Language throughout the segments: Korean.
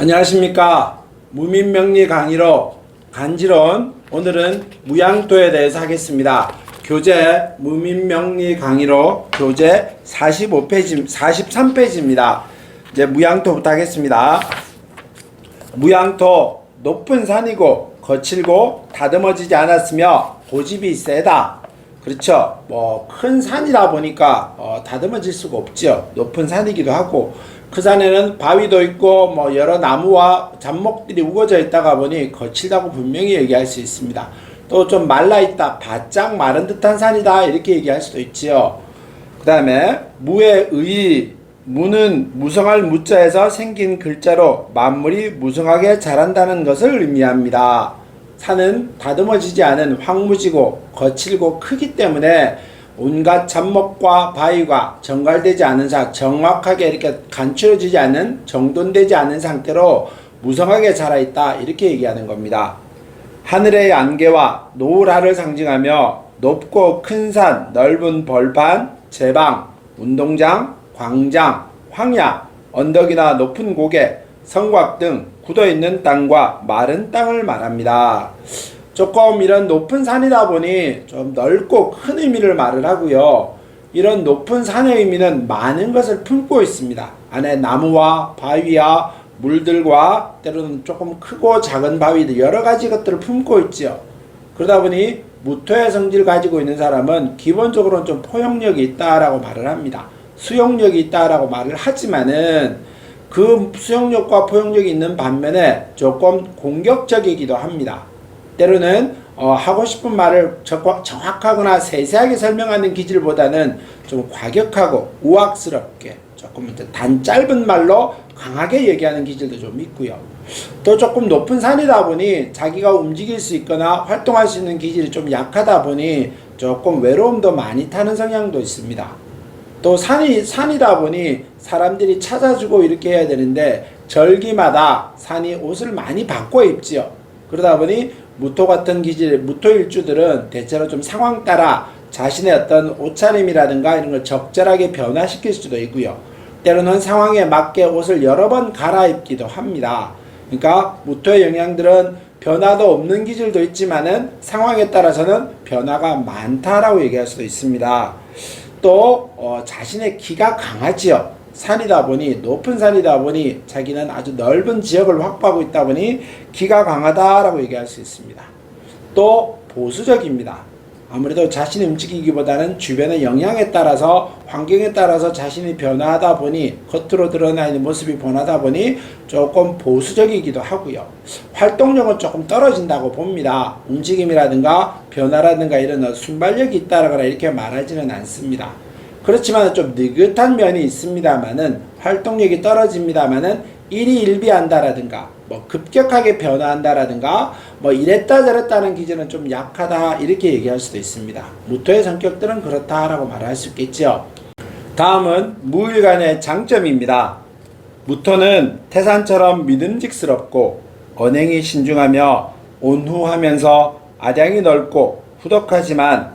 안녕하십니까. 무민명리 강의로 간지런 오늘은 무양토에 대해서 하겠습니다. 교재 무민명리 강의로 교재 45페이지 43페이지입니다. 이제 무양토부터 하겠습니다. 무양토 높은 산이고 거칠고 다듬어지지 않았으며 고집이 세다. 그렇죠. 뭐 큰 산이다 보니까 어, 다듬어질 수가 없죠. 높은 산이기도 하고 그 산에는 바위도 있고 뭐 여러 나무와 잡목들이 우거져 있다가 보니 거칠다고 분명히 얘기할 수 있습니다. 또 좀 말라 있다, 바짝 마른 듯한 산이다 이렇게 얘기할 수도 있지요. 그 다음에 무의 의 무는 무성할 무자에서 생긴 글자로 만물이 무성하게 자란다는 것을 의미합니다. 산은 다듬어지지 않은 황무지고 거칠고 크기 때문에 온갖 잡목과 바위가 정갈되지 않은 상, 정확하게 이렇게 간추려지지 않은 정돈되지 않은 상태로 무성하게 자라 있다 이렇게 얘기하는 겁니다. 하늘의 안개와 노을하를 상징하며 높고 큰 산, 넓은 벌판, 제방, 운동장, 광장, 황야, 언덕이나 높은 고개, 성곽 등 굳어 있는 땅과 마른 땅을 말합니다. 이런 높은 산이다 보니 좀 넓고 큰 의미를 말을 하고요. 이런 높은 산의 의미는 많은 것을 품고 있습니다. 안에 나무와 바위와 물들과 때로는 조금 크고 작은 바위들 여러 가지 것들을 품고 있지요. 그러다 보니 무토의 성질을 가지고 있는 사람은 기본적으로는 좀 포용력이 있다라고 말을 합니다. 수용력이 있다라고 말을 하지만은 그 수용력과 포용력이 있는 반면에 조금 공격적이기도 합니다. 때로는 어, 하고 싶은 말을 적- 정확하거나 세세하게 설명하는 기질보다는 좀 과격하고 우악스럽게 조금 단 짧은 말로 강하게 얘기하는 기질도 좀 있고요. 또 조금 높은 산이다 보니 자기가 움직일 수 있거나 활동할 수 있는 기질이 좀 약하다 보니 조금 외로움도 많이 타는 성향도 있습니다. 또 산이 산이다 보니 사람들이 찾아주고 이렇게 해야 되는데 절기마다 산이 옷을 많이 바꿔 입지요. 그러다 보니 무토 같은 기질 무토 일주들은 대체로 좀 상황 따라 자신의 어떤 옷차림이라든가 이런 걸 적절하게 변화시킬 수도 있고요. 때로는 상황에 맞게 옷을 여러 번 갈아입기도 합니다. 그러니까 무토의 영향들은 변화도 없는 기질도 있지만은 상황에 따라서는 변화가 많다라고 얘기할 수도 있습니다. 또 어, 자신의 기가 강하지요. 산이다 보니 높은 산이다 보니 자기는 아주 넓은 지역을 확보하고 있다 보니 기가 강하다라고 얘기할 수 있습니다. 또 보수적입니다. 아무래도 자신이 움직이기보다는 주변의 영향에 따라서 환경에 따라서 자신이 변화하다 보니 겉으로 드러나 있는 모습이 변하다 보니 조금 보수적이기도 하고요. 활동력은 조금 떨어진다고 봅니다. 움직임이라든가 변화라든가 이런 순발력이 있다거나 이렇게 말하지는 않습니다. 그렇지만 좀 느긋한 면이 있습니다만은 활동력이 떨어집니다만은 일희일비한다라든가 뭐 급격하게 변화한다라든가 뭐 이랬다 저랬다는 기준은 좀 약하다 이렇게 얘기할 수도 있습니다. 무토의 성격들은 그렇다라고 말할 수 있겠죠. 다음은 무일간의 장점입니다. 무토는 태산처럼 믿음직스럽고 언행이 신중하며 온후하면서 아량이 넓고 후덕하지만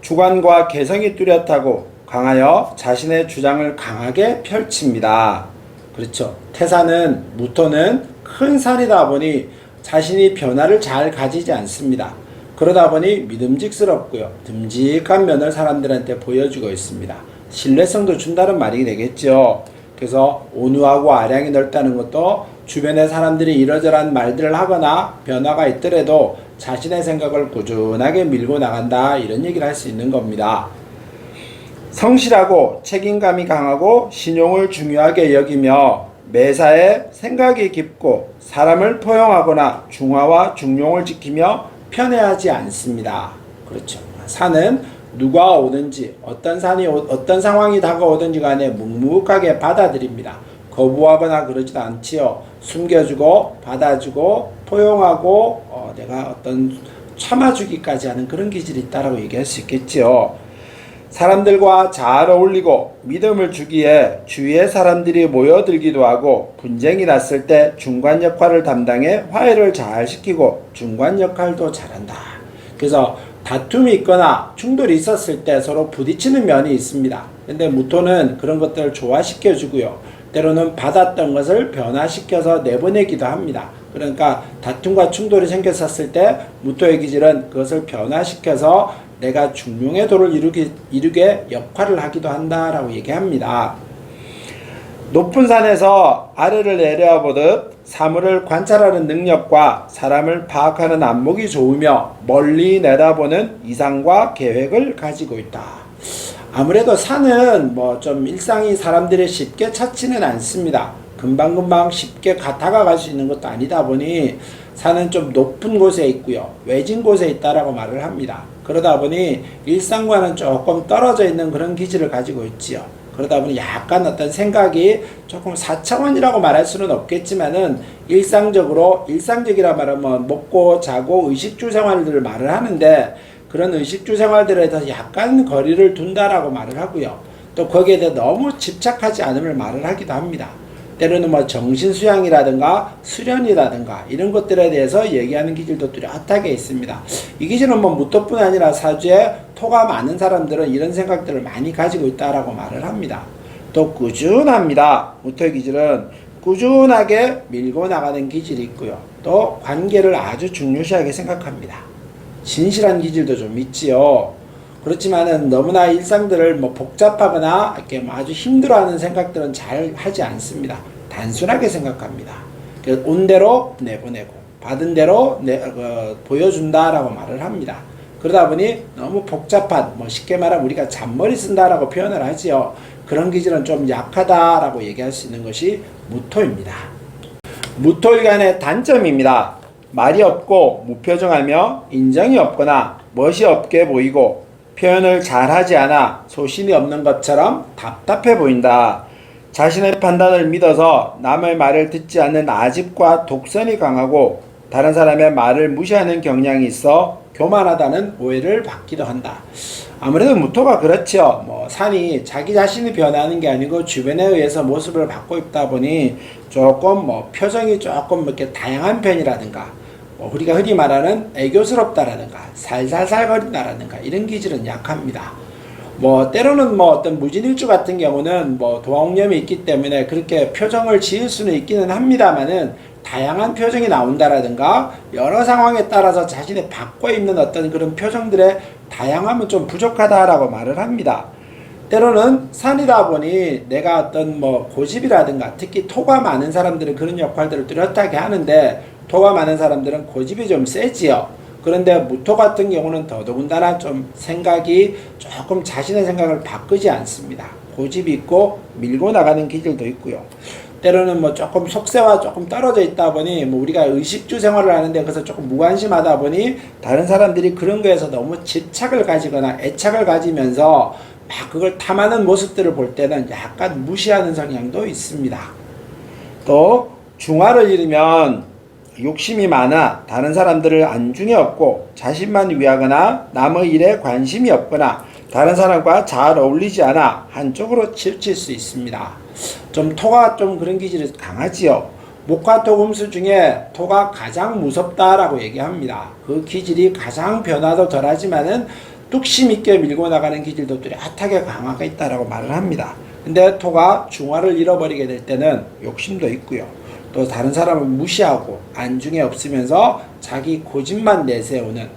주관과 개성이 뚜렷하고 강하여 자신의 주장을 강하게 펼칩니다. 그렇죠. 태산은 무토는 큰 산이다 보니 자신이 변화를 잘 가지지 않습니다. 그러다 보니 믿음직스럽고요. 듬직한 면을 사람들한테 보여주고 있습니다. 신뢰성도 준다는 말이 되겠죠. 그래서 온유하고 아량이 넓다는 것도 주변의 사람들이 이러저러한 말들을 하거나 변화가 있더라도 자신의 생각을 꾸준하게 밀고 나간다 이런 얘기를 할 수 있는 겁니다. 성실하고 책임감이 강하고 신용을 중요하게 여기며 매사에 생각이 깊고 사람을 포용하거나 중화와 중용을 지키며 편애하지 않습니다. 그렇죠. 산은 누가 오든지 어떤 산이 오- 어떤 상황이 다가오든지 간에 묵묵하게 받아들입니다. 거부하거나 그러지도 않지요. 숨겨주고 받아주고 포용하고 어, 내가 어떤 참아주기까지 하는 그런 기질이 있다라고 얘기할 수 있겠지요. 사람들과 잘 어울리고 믿음을 주기에 주위의 사람들이 모여들기도 하고 분쟁이 났을 때 중간 역할을 담당해 화해를 잘 시키고 중간 역할도 잘한다. 그래서 다툼이 있거나 충돌이 있었을 때 서로 부딪히는 면이 있습니다. 근데 무토는 그런 것들을 조화시켜 주고요. 때로는 받았던 것을 변화시켜서 내보내기도 합니다. 그러니까 다툼과 충돌이 생겼었을 때 무토의 기질은 그것을 변화시켜서 내가 중용의 도를 이루기, 이루게 역할을 하기도 한다라고 얘기합니다. 높은 산에서 아래를 내려와 보듯 사물을 관찰하는 능력과 사람을 파악하는 안목이 좋으며 멀리 내다보는 이상과 계획을 가지고 있다. 아무래도 산은 뭐 좀 일상이 사람들이 쉽게 찾지는 않습니다. 금방금방 쉽게 가- 다가 갈 수 있는 것도 아니다 보니 산은 좀 높은 곳에 있고요. 외진 곳에 있다라고 말을 합니다. 그러다 보니 일상과는 조금 떨어져 있는 그런 기질을 가지고 있지요. 그러다 보니 약간 어떤 생각이 조금 4차원이라고 말할 수는 없겠지만은 일상적으로 일상적이라 말하면 먹고 자고 의식주 생활들을 말을 하는데 그런 의식주 생활들에 대해서 약간 거리를 둔다라고 말을 하고요. 또 거기에 대해 너무 집착하지 않음을 말을 하기도 합니다. 때로는 뭐 정신 수양이라든가 수련이라든가 이런 것들에 대해서 얘기하는 기질도 뚜렷하게 있습니다. 이 기질은 뭐 무토뿐 아니라 사주에 토가 많은 사람들은 이런 생각들을 많이 가지고 있다라고 말을 합니다. 또 꾸준합니다. 무토의 기질은 꾸준하게 밀고 나가는 기질이 있고요. 또 관계를 아주 중요시하게 생각합니다. 진실한 기질도 좀 있지요. 그렇지만은 너무나 일상들을 뭐 복잡하거나 이렇게 뭐 아주 힘들어하는 생각들은 잘 하지 않습니다. 단순하게 생각합니다. 그온 대로 내보내고 받은 대로 내, 어, 보여준다라고 말을 합니다. 그러다 보니 너무 복잡한 뭐 쉽게 말하면 우리가 잔머리 쓴다라고 표현을 하지요. 그런 기질은 좀 약하다라고 얘기할 수 있는 것이 무토입니다. 무토일간의 단점입니다. 말이 없고 무표정하며 인정이 없거나 멋이 없게 보이고 표현을 잘하지 않아 소신이 없는 것처럼 답답해 보인다. 자신의 판단을 믿어서 남의 말을 듣지 않는 아집과 독선이 강하고 다른 사람의 말을 무시하는 경향이 있어 교만하다는 오해를 받기도 한다. 아무래도 무토가 그렇죠. 뭐 산이 자기 자신이 변하는 게 아니고 주변에 의해서 모습을 바꿔 입다 보니 조금 뭐 표정이 조금 이렇게 다양한 편이라든가 뭐 우리가 흔히 말하는 애교스럽다라든가 살살살거린다라든가 이런 기질은 약합니다. 뭐 때로는 뭐 어떤 무진일주 같은 경우는 뭐 도화옥념이 있기 때문에 그렇게 표정을 지을 수는 있기는 합니다만은 다양한 표정이 나온다라든가 여러 상황에 따라서 자신의 바꿔 입는 어떤 그런 표정들의 다양함은 좀 부족하다라고 말을 합니다. 때로는 산이다 보니 내가 어떤 뭐 고집이라든가 특히 토가 많은 사람들은 그런 역할들을 뚜렷하게 하는데 토가 많은 사람들은 고집이 좀 세지요. 그런데 무토 같은 경우는 더더군다나 좀 생각이 조금 자신의 생각을 바꾸지 않습니다. 고집이 있고 밀고 나가는 기질도 있고요. 때로는 뭐 조금 속세와 조금 떨어져 있다 보니 뭐 우리가 의식주 생활을 하는데 그래서 조금 무관심하다 보니 다른 사람들이 그런 거에서 너무 집착을 가지거나 애착을 가지면서 막 그걸 탐하는 모습들을 볼 때는 약간 무시하는 성향도 있습니다. 또 중화를 잃으면 욕심이 많아 다른 사람들을 안중에 없고 자신만 위하거나 남의 일에 관심이 없거나 다른 사람과 잘 어울리지 않아 한쪽으로 치우칠 수 있습니다. 좀 토가 좀 그런 기질이 강하지요. 목화 토금수 중에 토가 가장 무섭다라고 얘기합니다. 그 기질이 가장 변화도 덜하지만은 뚝심 있게 밀고 나가는 기질도 뚜렷하게 강하게 있다라고 말을 합니다. 근데 토가 중화를 잃어버리게 될 때는 욕심도 있고요. 또 다른 사람을 무시하고 안중에 없으면서 자기 고집만 내세우는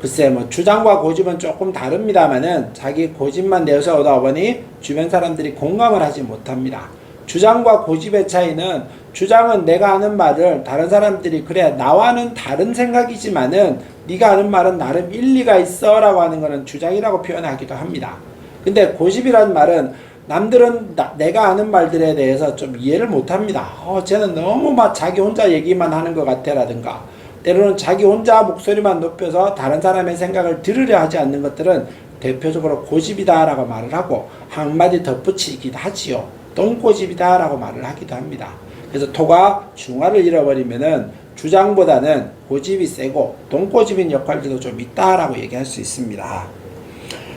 글쎄 뭐 주장과 고집은 조금 다릅니다만은 자기 고집만 내세우다 보니 주변 사람들이 공감을 하지 못합니다. 주장과 고집의 차이는 주장은 내가 하는 말을 다른 사람들이 그래 나와는 다른 생각이지만은 네가 하는 말은 나름 일리가 있어라고 하는 거는 주장이라고 표현하기도 합니다. 근데 고집이라는 말은 남들은 나- 내가 아는 말들에 대해서 좀 이해를 못합니다. 어, 쟤는 너무 막 자기 혼자 얘기만 하는 것 같아라든가 때로는 자기 혼자 목소리만 높여서 다른 사람의 생각을 들으려 하지 않는 것들은 대표적으로 고집이다라고 말을 하고 한마디 덧붙이기도 하지요. 똥고집이다라고 말을 하기도 합니다. 그래서 토가 중화를 잃어버리면은 주장보다는 고집이 세고 동고집인 역할들도 좀 있다라고 얘기할 수 있습니다.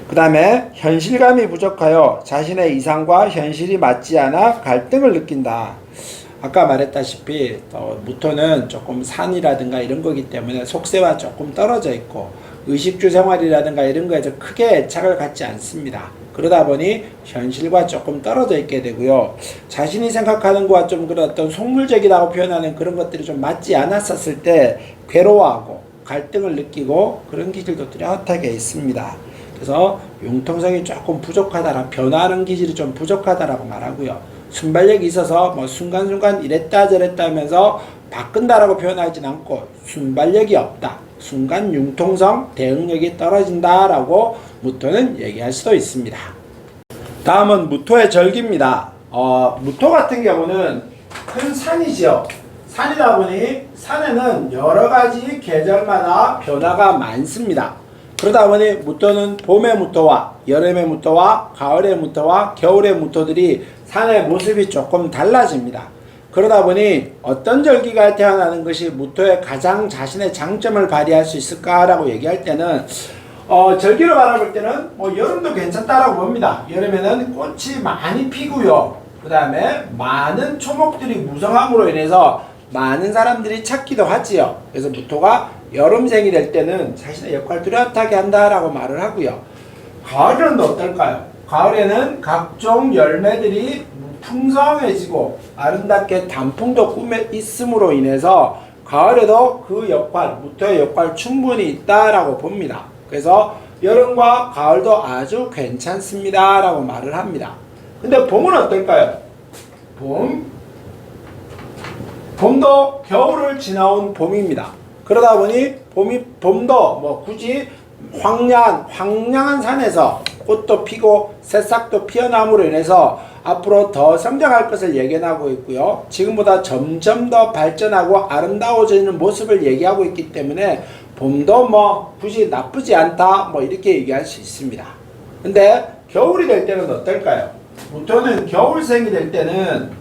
그 다음에 현실감이 부족하여 자신의 이상과 현실이 맞지 않아 갈등을 느낀다. 아까 말했다시피 어, 무토는 조금 산이라든가 이런 거기 때문에 속세와 조금 떨어져 있고 의식주 생활이라든가 이런 거에 서 크게 애착을 갖지 않습니다. 그러다 보니 현실과 조금 떨어져 있게 되고요. 자신이 생각하는 것과 좀 그런 어떤 속물적이라고 표현하는 그런 것들이 좀 맞지 않았었을 때 괴로워하고 갈등을 느끼고 그런 기질도 뚜렷하게 있습니다. 그래서 융통성이 조금 부족하다라 변화하는 기질이 좀 부족하다라고 말하고요. 순발력이 있어서 뭐 순간순간 이랬다 저랬다 하면서 바꾼다라고 표현하진 않고 순발력이 없다. 순간 융통성, 대응력이 떨어진다라고 무토는 얘기할 수도 있습니다. 다음은 무토의 절기입니다. 어, 무토 같은 경우는 큰 산이죠. 산이다 보니 산에는 여러 가지 계절마다 변화가 많습니다. 그러다 보니 무토는 봄의 무토와 여름의 무토와 가을의 무토와 겨울의 무토들이 산의 모습이 조금 달라집니다. 그러다 보니 어떤 절기가 태어나는 것이 무토의 가장 자신의 장점을 발휘할 수 있을까라고 얘기할 때는 어, 절기로 바라볼 때는 뭐 여름도 괜찮다라고 봅니다. 여름에는 꽃이 많이 피고요. 그 다음에 많은 초목들이 무성함으로 인해서 많은 사람들이 찾기도 하지요. 그래서 무토가 여름생이 될 때는 자신의 역할 뚜렷하게 한다라고 말을 하고요. 가을은 어떨까요? 가을에는 각종 열매들이 풍성해지고 아름답게 단풍도 꿈에 있음으로 인해서 가을에도 그 역할, 무토의 역할 충분히 있다라고 봅니다. 그래서 여름과 가을도 아주 괜찮습니다라고 말을 합니다. 근데 봄은 어떨까요? 봄, 봄도 겨울을 지나온 봄입니다. 그러다 보니 봄이 봄도 뭐 굳이 황량한 황량한 산에서 꽃도 피고 새싹도 피어남으로 인해서 앞으로 더 성장할 것을 예견하고 있고요. 지금보다 점점 더 발전하고 아름다워지는 모습을 얘기하고 있기 때문에 봄도 뭐 굳이 나쁘지 않다 뭐 이렇게 얘기할 수 있습니다. 근데 겨울이 될 때는 어떨까요? 무토는 겨울생이 될 때는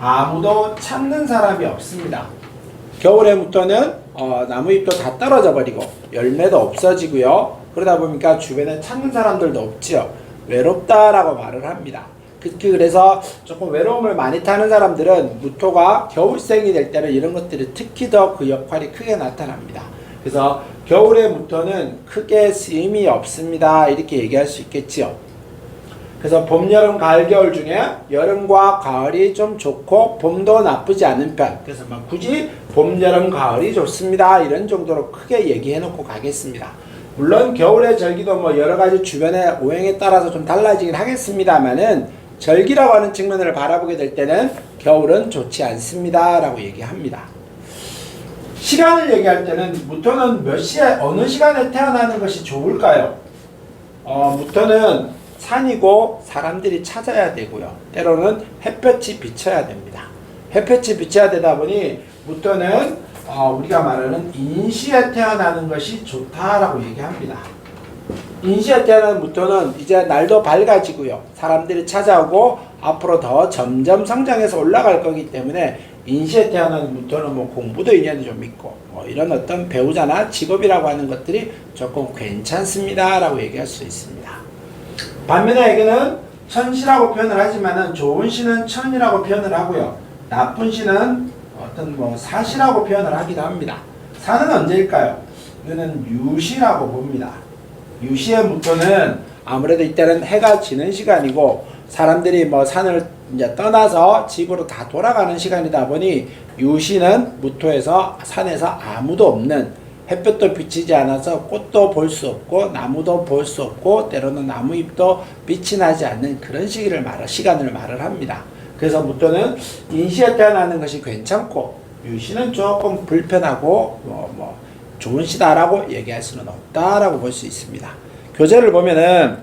아무도 찾는 사람이 없습니다. 겨울에 무토는 어, 나무잎도 다 떨어져 버리고 열매도 없어지고요. 그러다 보니까 주변에 찾는 사람들도 없지요. 외롭다라고 말을 합니다. 특히 그래서 조금 외로움을 많이 타는 사람들은 무토가 겨울생이 될 때는 이런 것들이 특히 더 그 역할이 크게 나타납니다. 그래서 겨울의 무토는 크게 쓰임이 없습니다. 이렇게 얘기할 수 있겠지요. 그래서 봄, 여름, 가을, 겨울 중에 여름과 가을이 좀 좋고 봄도 나쁘지 않은 편. 그래서 막 굳이 봄, 여름, 가을이 좋습니다. 이런 정도로 크게 얘기해 놓고 가겠습니다. 물론 겨울의 절기도 뭐 여러 가지 주변의 오행에 따라서 좀 달라지긴 하겠습니다만은 절기라고 하는 측면을 바라보게 될 때는 겨울은 좋지 않습니다라고 얘기합니다. 시간을 얘기할 때는 무토는 몇 시에 어느 시간에 태어나는 것이 좋을까요? 어, 무토는 산이고 사람들이 찾아야 되고요. 때로는 햇볕이 비쳐야 됩니다. 햇볕이 비쳐야 되다 보니 무토는 어, 우리가 말하는 인시에 태어나는 것이 좋다라고 얘기합니다. 인시에 태어난 무토는 이제 날도 밝아지고요. 사람들이 찾아오고 앞으로 더 점점 성장해서 올라갈 거기 때문에 인시에 태어난 무토는 뭐 공부도 인연이 좀 있고 뭐 이런 어떤 배우자나 직업이라고 하는 것들이 조금 괜찮습니다라고 얘기할 수 있습니다. 반면에 에게는 천시라고 표현을 하지만은 좋은 시는 천이라고 표현을 하고요. 나쁜 시는 어떤 뭐 사시라고 표현을 하기도 합니다. 사는 언제일까요? 이거는 유시라고 봅니다. 유시의 무토는 아무래도 이때는 해가 지는 시간이고 사람들이 뭐 산을 이제 떠나서 집으로 다 돌아가는 시간이다 보니 유시는 무토에서 산에서 아무도 없는 햇볕도 비치지 않아서 꽃도 볼 수 없고 나무도 볼 수 없고 때로는 나무잎도 빛이 나지 않는 그런 시기를 말 시간을 말을 합니다. 그래서 무토는 인시에 태어나는 것이 괜찮고 유시는 조금 불편하고 뭐, 뭐 좋은 시다라고 얘기할 수는 없다라고 볼 수 있습니다. 교재를 보면은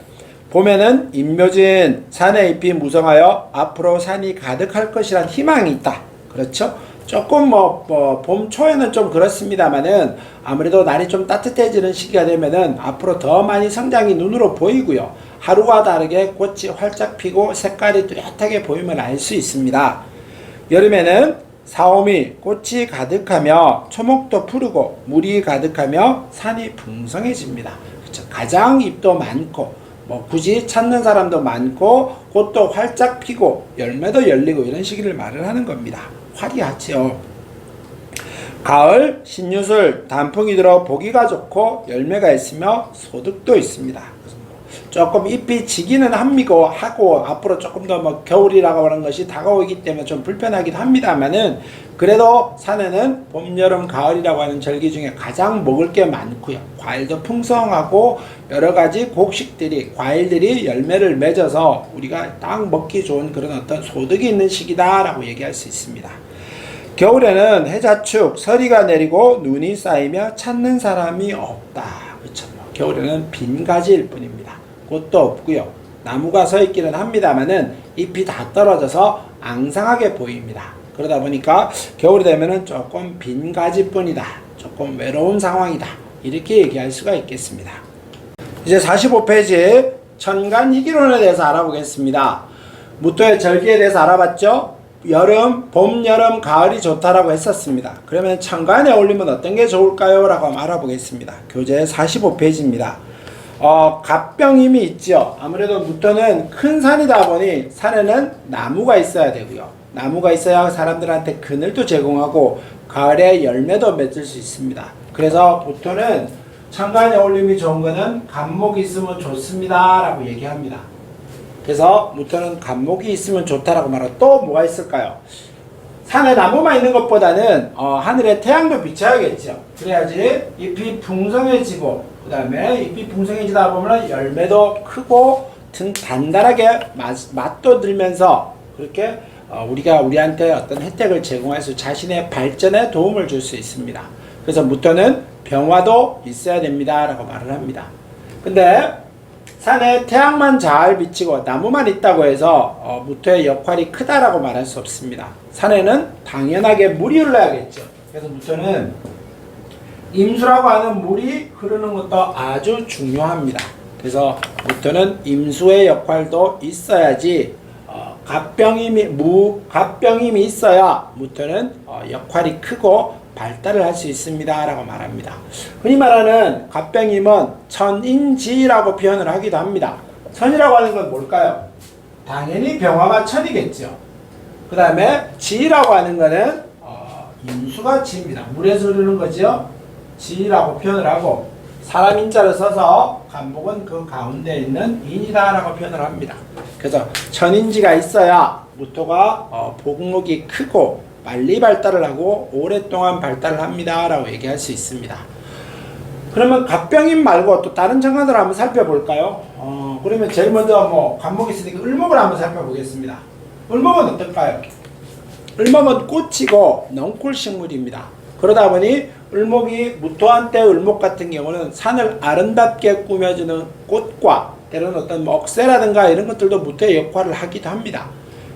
보면은 임묘진 산의 잎이 무성하여 앞으로 산이 가득할 것이란 희망이 있다. 그렇죠? 조금 뭐, 뭐, 봄 초에는 좀 그렇습니다만은 아무래도 날이 좀 따뜻해지는 시기가 되면은 앞으로 더 많이 성장이 눈으로 보이고요. 하루와 다르게 꽃이 활짝 피고 색깔이 뚜렷하게 보이면 알수 있습니다. 여름에는 사오미 꽃이 가득하며 초목도 푸르고 물이 가득하며 산이 풍성해집니다. 그렇죠? 가장 잎도 많고 뭐 굳이 찾는 사람도 많고 꽃도 활짝 피고 열매도 열리고 이런 시기를 말을 하는 겁니다. 화려하지요. 가을 신유술 단풍이 들어 보기가 좋고 열매가 있으며 소득도 있습니다. 조금 잎이 지기는 합니고 하고 앞으로 조금 더 뭐 겨울이라고 하는 것이 다가오기 때문에 좀 불편하기도 합니다만은 그래도 산에는 봄, 여름, 가을이라고 하는 절기 중에 가장 먹을 게 많고요. 과일도 풍성하고 여러 가지 곡식들이 과일들이 열매를 맺어서 우리가 딱 먹기 좋은 그런 어떤 소득이 있는 시기다라고 얘기할 수 있습니다. 겨울에는 해자축, 서리가 내리고 눈이 쌓이며 찾는 사람이 없다. 그렇죠. 뭐 겨울에는 빈 가지일 뿐입니다. 꽃도 없고요. 나무가 서 있기는 합니다만은 잎이 다 떨어져서 앙상하게 보입니다. 그러다 보니까 겨울이 되면은 조금 빈 가지뿐이다. 조금 외로운 상황이다. 이렇게 얘기할 수가 있겠습니다. 이제 45페이지 천간이기론에 대해서 알아보겠습니다. 무토의 절기에 대해서 알아봤죠? 여름, 봄, 여름, 가을이 좋다라고 했었습니다. 그러면 천간에 올리면 어떤 게 좋을까요? 라고 알아보겠습니다. 교재 45페이지입니다. 어, 갑병임이 있죠. 아무래도 무토는 큰 산이다 보니 산에는 나무가 있어야 되고요. 나무가 있어야 사람들한테 그늘도 제공하고 가을에 열매도 맺을 수 있습니다. 그래서 무토는 천간에 올림이 좋은 거는 간목이 있으면 좋습니다 라고 얘기합니다. 그래서 무토는 간목이 있으면 좋다라고 말하고 또 뭐가 있을까요? 산에 나무만 있는 것보다는 어, 하늘에 태양도 비춰야겠죠. 그래야지 잎이 풍성해지고 그 다음에 잎이 풍성해지다 보면 열매도 크고 든 단단하게 맛, 맛도 들면서 그렇게 어, 우리가 우리한테 어떤 혜택을 제공할 수 자신의 발전에 도움을 줄 수 있습니다. 그래서 무토는 병화도 있어야 됩니다라고 말을 합니다. 근데 산에 태양만 잘 비치고 나무만 있다고 해서 어, 무토의 역할이 크다라고 말할 수 없습니다. 산에는 당연하게 물이 흘러야겠죠. 그래서 무토는 임수라고 하는 물이 흐르는 것도 아주 중요합니다. 그래서 무토는 임수의 역할도 있어야지 어, 갑병임이 무 갑병임이 있어야 무토는 어, 역할이 크고 발달을 할 수 있습니다 라고 말합니다. 흔히 말하는 갑병임은 천인지라고 표현을 하기도 합니다. 천이라고 하는 건 뭘까요? 당연히 병화가 천이겠죠. 그 다음에 지라고 하는 거는 어, 임수가 지입니다. 물에서 흐르는 거죠. 지라고 표현을 하고 사람 인자를 써서 간목은 그 가운데 있는 인이다라고 표현을 합니다. 그래서 천인지가 있어야 무토가 어, 복목이 크고 빨리 발달을 하고 오랫동안 발달을 합니다라고 얘기할 수 있습니다. 그러면 갑병인 말고 또 다른 정관을 한번 살펴볼까요? 어, 그러면 제일 먼저 뭐 간목이 있으니까 을목을 한번 살펴보겠습니다. 을목은 어떨까요? 을목은 꽃이고 넝쿨 식물입니다. 그러다 보니 을목이 무토한테 을목 같은 경우는 산을 아름답게 꾸며주는 꽃과 때로는 어떤 뭐 억새라든가 이런 것들도 무토의 역할을 하기도 합니다.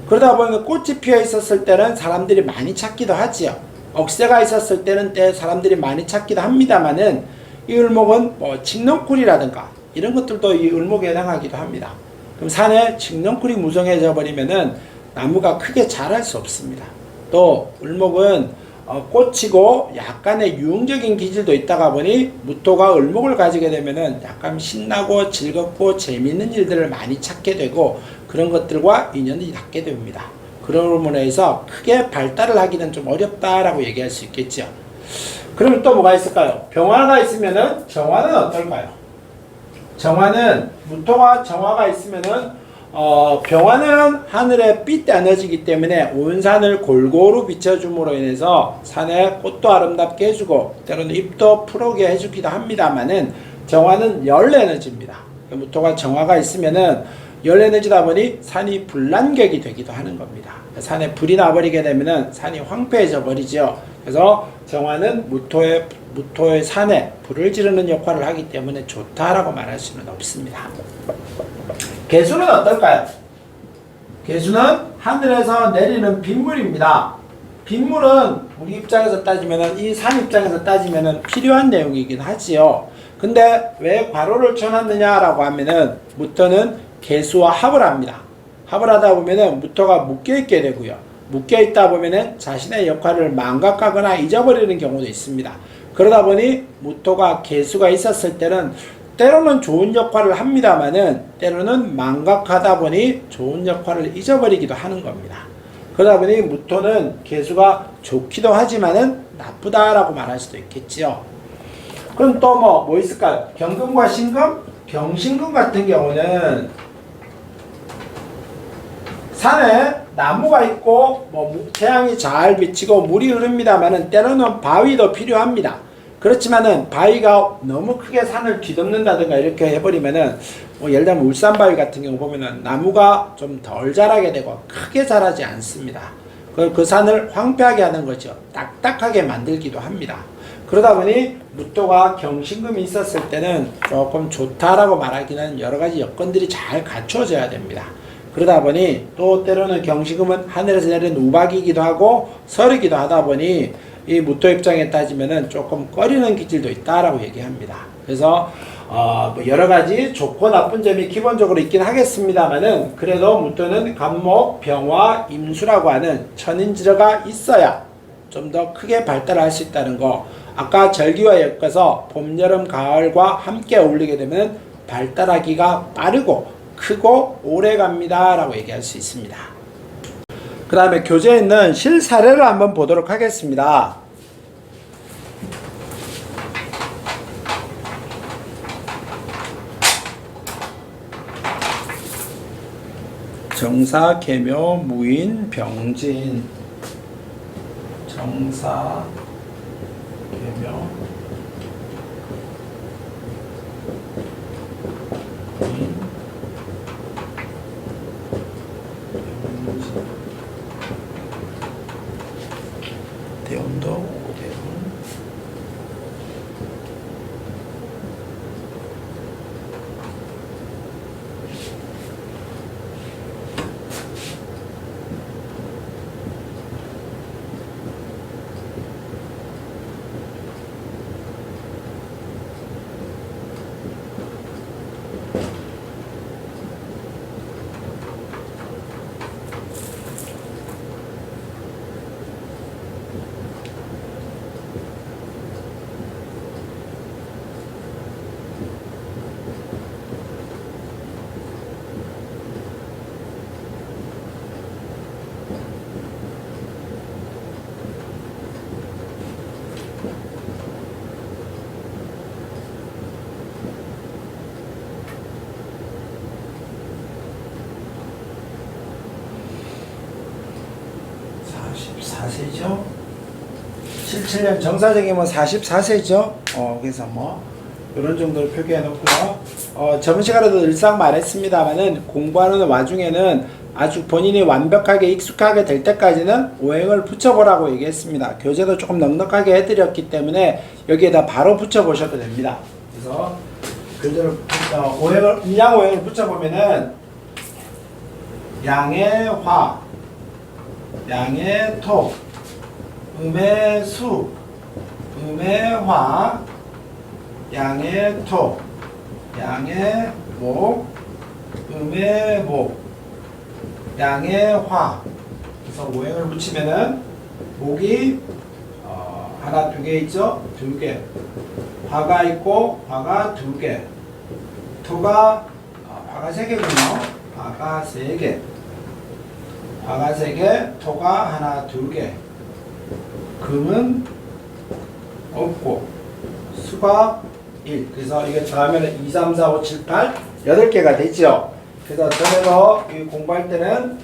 그러다 보니까 꽃이 피어 있었을 때는 사람들이 많이 찾기도 하지요. 억새가 있었을 때는 때 사람들이 많이 찾기도 합니다만은 이 을목은 뭐 칡넝쿨이라든가 이런 것들도 이 을목에 해당하기도 합니다. 그럼 산에 칡넝쿨이 무성해져 버리면은 나무가 크게 자랄 수 없습니다. 또 을목은 어, 꽃이고 약간의 유흥적인 기질도 있다가 보니 무토가 을목을 가지게 되면은 약간 신나고 즐겁고 재미있는 일들을 많이 찾게 되고 그런 것들과 인연이 닿게 됩니다. 그런 면에서 크게 발달을 하기는 좀 어렵다라고 얘기할 수 있겠죠. 그러면 또 뭐가 있을까요? 병화가 있으면은 정화는 어떨까요? 정화는 무토가 정화가 있으면은 어, 병화는 하늘에 빛 에너지이기 때문에 온 산을 골고루 비춰줌으로 인해서 산에 꽃도 아름답게 해주고 때로는 잎도 푸르게 해주기도 합니다만은 정화는 열 에너지입니다. 무토가 정화가 있으면은 열 에너지다 보니 산이 불난격이 되기도 하는 겁니다. 산에 불이 나버리게 되면은 산이 황폐해져 버리죠. 그래서 정화는 무토의 무토의 산에 불을 지르는 역할을 하기 때문에 좋다라고 말할 수는 없습니다. 개수는 어떨까요? 개수는 하늘에서 내리는 빗물입니다. 빗물은 우리 입장에서 따지면은 이 산 입장에서 따지면은 필요한 내용이긴 하지요. 근데 왜 괄호를 쳐놨느냐라고 하면은 무토는 개수와 합을 합니다. 합을 하다 보면은 무토가 묶여 있게 되고요. 묶여 있다 보면은 자신의 역할을 망각하거나 잊어버리는 경우도 있습니다. 그러다 보니 무토가 개수가 있었을 때는 때로는 좋은 역할을 합니다만은 때로는 망각하다 보니 좋은 역할을 잊어버리기도 하는 겁니다. 그러다 보니 무토는 개수가 좋기도 하지만은 나쁘다라고 말할 수도 있겠지요. 그럼 또 뭐뭐 있을까요? 경금과 신금? 경신군 같은 경우는 산에 나무가 있고 뭐 무- 태양이 잘 비치고 물이 흐릅니다만은 때로는 바위도 필요합니다. 그렇지만은 바위가 너무 크게 산을 뒤덮는다든가 이렇게 해버리면은 뭐 예를 들면 울산 바위 같은 경우 보면은 나무가 좀 덜 자라게 되고 크게 자라지 않습니다. 그, 그 산을 황폐하게 하는 거죠. 딱딱하게 만들기도 합니다. 그러다 보니 무토가 경신금이 있었을 때는 조금 좋다라고 말하기는 여러 가지 여건들이 잘 갖춰져야 됩니다. 그러다 보니 또 때로는 경신금은 하늘에서 내린 우박이기도 하고 설이기도 하다 보니 이 무토 입장에 따지면은 조금 꺼리는 기질도 있다라고 얘기합니다. 그래서 어, 뭐 여러 가지 좋고 나쁜 점이 기본적으로 있긴 하겠습니다만은 그래도 무토는 간목, 병화, 임수라고 하는 천인지러가 있어야 좀 더 크게 발달할 수 있다는 거. 아까 절기와 엮어서 봄, 여름, 가을과 함께 어울리게 되면 발달하기가 빠르고 크고 오래 갑니다 라고 얘기할 수 있습니다. 그 다음에 교재에 있는 실사례를 한번 보도록 하겠습니다. 정사, 계묘, 무인, 병진 정사, 계묘, 무인, 병진 대운도 오대운 (44 세죠) 77년 정사적이면 44세죠? 어 그래서 뭐 이런 정도로 표기해 놓고요. 어 저번 시간에도 일상 말했습니다만은 공부하는 와중에는 아주 본인이 완벽하게 익숙하게 될 때까지는 오행을 붙여보라고 얘기했습니다. 교재도 조금 넉넉하게 해드렸기 때문에 여기에다 바로 붙여보셔도 됩니다. 그래서 교재를 어, 오행을 음양 오행을 붙여보면은 양의 화 양의 토, 음의 수, 음의 화, 양의 토, 양의 목, 음의 목, 양의 화. 그래서 오행을 붙이면은 목이 어, 하나 두 개 있죠? 두 개. 화가 있고 화가 두 개. 토가 어, 화가 세 개군요. 화가 세 개. 화가 세 개, 토가 하나, 두 개. 금은 없고, 수가 1. 그래서 이게 더하면 2, 3, 4, 5, 7, 8, 8개가 되죠. 그래서 전에도 이 공부할 때는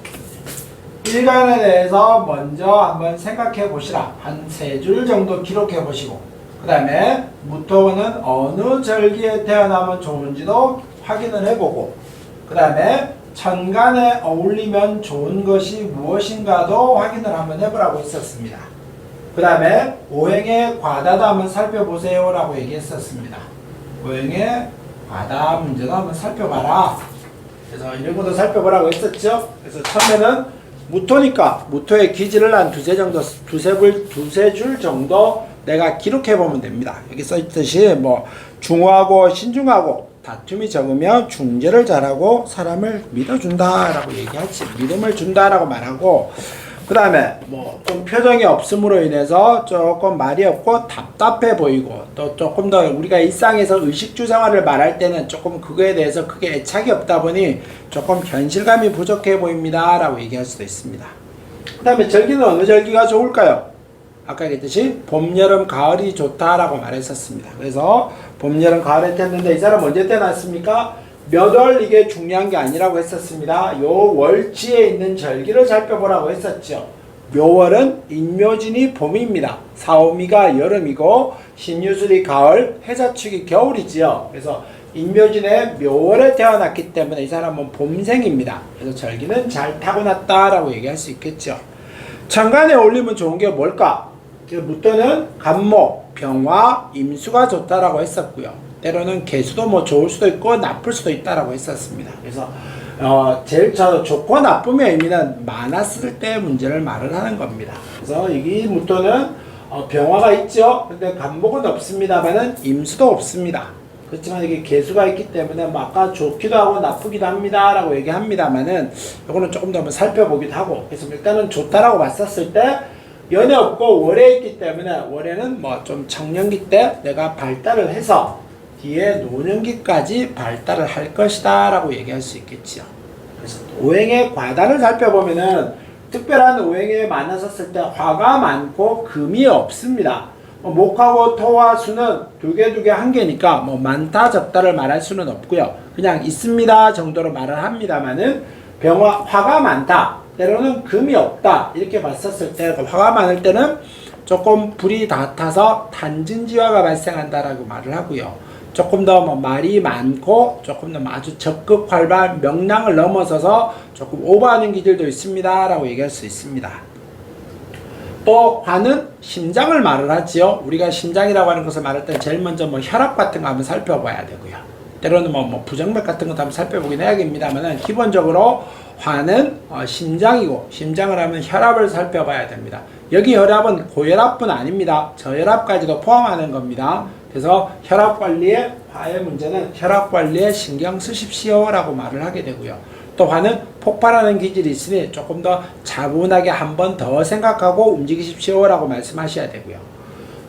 일간에 대해서 먼저 한번 생각해 보시라. 한 세 줄 정도 기록해 보시고, 그 다음에 무토는 어느 절기에 태어나면 좋은지도 확인을 해보고, 그 다음에 천간에 어울리면 좋은 것이 무엇인가도 확인을 한번 해보라고 했었습니다. 그 다음에 오행의 과다도 한번 살펴보세요 라고 얘기했었습니다. 오행의 과다 문제도 한번 살펴봐라. 그래서 이런 것도 살펴보라고 했었죠. 그래서 처음에는 무토니까 무토의 기지를 한 두세 정도 두세 불 두세 줄 정도 내가 기록해 보면 됩니다. 여기 써 있듯이 뭐 중후하고 신중하고 다툼이 적으면 중재를 잘하고 사람을 믿어준다라고 얘기하지 믿음을 준다라고 말하고 그 다음에 뭐 좀 표정이 없음으로 인해서 조금 말이 없고 답답해 보이고 또 조금 더 우리가 일상에서 의식주 생활을 말할 때는 조금 그거에 대해서 크게 애착이 없다 보니 조금 현실감이 부족해 보입니다 라고 얘기할 수도 있습니다 그 다음에 절기는 어느 절기가 좋을까요? 아까 얘기했듯이 봄, 여름, 가을이 좋다라고 말했었습니다. 그래서 봄, 여름, 가을에 뗐는데 이 사람 언제 떼놨습니까? 몇 월 이게 중요한 게 아니라고 했었습니다. 요 월지에 있는 절기를 살펴보라고 했었죠. 묘월은 인묘진이 봄입니다. 사오미가 여름이고 신유술이 가을, 해자축이 겨울이지요. 그래서 인묘진의 묘월에 태어났기 때문에 이 사람은 봄생입니다. 그래서 절기는 잘 타고났다라고 얘기할 수 있겠죠. 천간에 올리면 좋은 게 뭘까? 그 무토는 간목, 병화, 임수가 좋다라고 했었고요. 때로는 개수도 뭐 좋을 수도 있고 나쁠 수도 있다라고 했었습니다. 그래서 어, 제일 저 좋고 나쁨의 의미는 많았을 때 문제를 말을 하는 겁니다. 그래서 이 무토는 어, 병화가 있죠. 근데 간목은 없습니다만은 임수도 없습니다. 그렇지만 이게 개수가 있기 때문에 뭐 아까 좋기도 하고 나쁘기도 합니다라고 얘기합니다만은 이거는 조금 더 한번 살펴보기도 하고 그래서 일단은 좋다라고 봤었을 때 연애 없고 월에 있기 때문에 월에는 뭐 좀 청년기 때 내가 발달을 해서 뒤에 노년기까지 발달을 할 것이다 라고 얘기할 수 있겠지요. 그래서 오행의 과단을 살펴보면은 특별한 오행에 만났었을 때 화가 많고 금이 없습니다. 뭐 목하고 토와 수는 두 개 두 개 한 개니까 뭐 많다 적다를 말할 수는 없고요. 그냥 있습니다 정도로 말을 합니다만은 병화 화가 많다 때로는 금이 없다 이렇게 봤었을 때 화가 많을 때는 조금 불이 다 타서 단진지화가 발생한다라고 말을 하고요. 조금 더 뭐 말이 많고 조금 더 아주 적극 활발 명랑을 넘어서서 조금 오버하는 기질도 있습니다 라고 얘기할 수 있습니다. 또 화는 심장을 말을 하지요. 우리가 심장이라고 하는 것을 말할 때 제일 먼저 뭐 혈압 같은 거 한번 살펴봐야 되고요. 때로는 뭐, 뭐 부정맥 같은 것도 한번 살펴보긴 해야겠습니다만은 기본적으로 화는 어, 심장이고 심장을 하면 혈압을 살펴봐야 됩니다. 여기 혈압은 고혈압뿐 아닙니다. 저혈압까지도 포함하는 겁니다. 그래서 혈압 관리에 화의 문제는 혈압 관리에 신경 쓰십시오라고 말을 하게 되고요. 또 화는 폭발하는 기질이 있으니 조금 더 차분하게 한 번 더 생각하고 움직이십시오라고 말씀하셔야 되고요.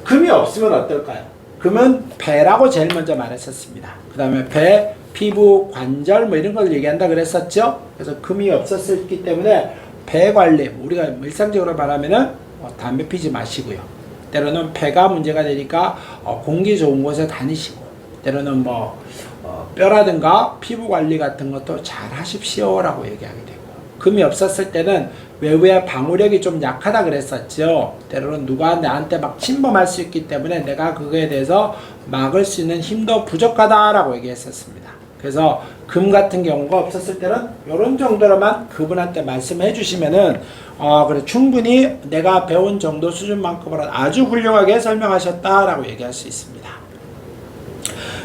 금이 없으면 어떨까요? 금은 폐라고 제일 먼저 말했었습니다. 그 다음에 폐, 피부, 관절 뭐 이런 걸 얘기한다 그랬었죠. 그래서 금이 없었기 때문에 폐 관리 우리가 일상적으로 말하면은 어, 담배 피지 마시고요. 때로는 폐가 문제가 되니까 어, 공기 좋은 곳에 다니시고 때로는 뭐 어, 뼈라든가 피부 관리 같은 것도 잘 하십시오라고 얘기하게 되고 금이 없었을 때는 외부의 방어력이 좀 약하다 그랬었죠. 때로는 누가 나한테 막 침범할 수 있기 때문에 내가 그거에 대해서 막을 수 있는 힘도 부족하다라고 얘기했었습니다. 그래서 금 같은 경우가 없었을 때는 이런 정도로만 그분한테 말씀해 주시면은 어 그래 충분히 내가 배운 정도 수준만큼은 아주 훌륭하게 설명하셨다라고 얘기할 수 있습니다.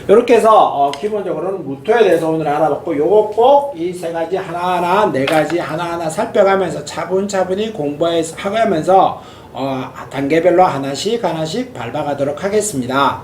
이렇게 해서 어, 기본적으로는 무토에 대해서 오늘 알아봤고 요거 꼭 이 세 가지 하나하나 네 가지 하나하나 살펴가면서 차분차분히 공부해서 하면서 어, 단계별로 하나씩 하나씩 밟아가도록 하겠습니다.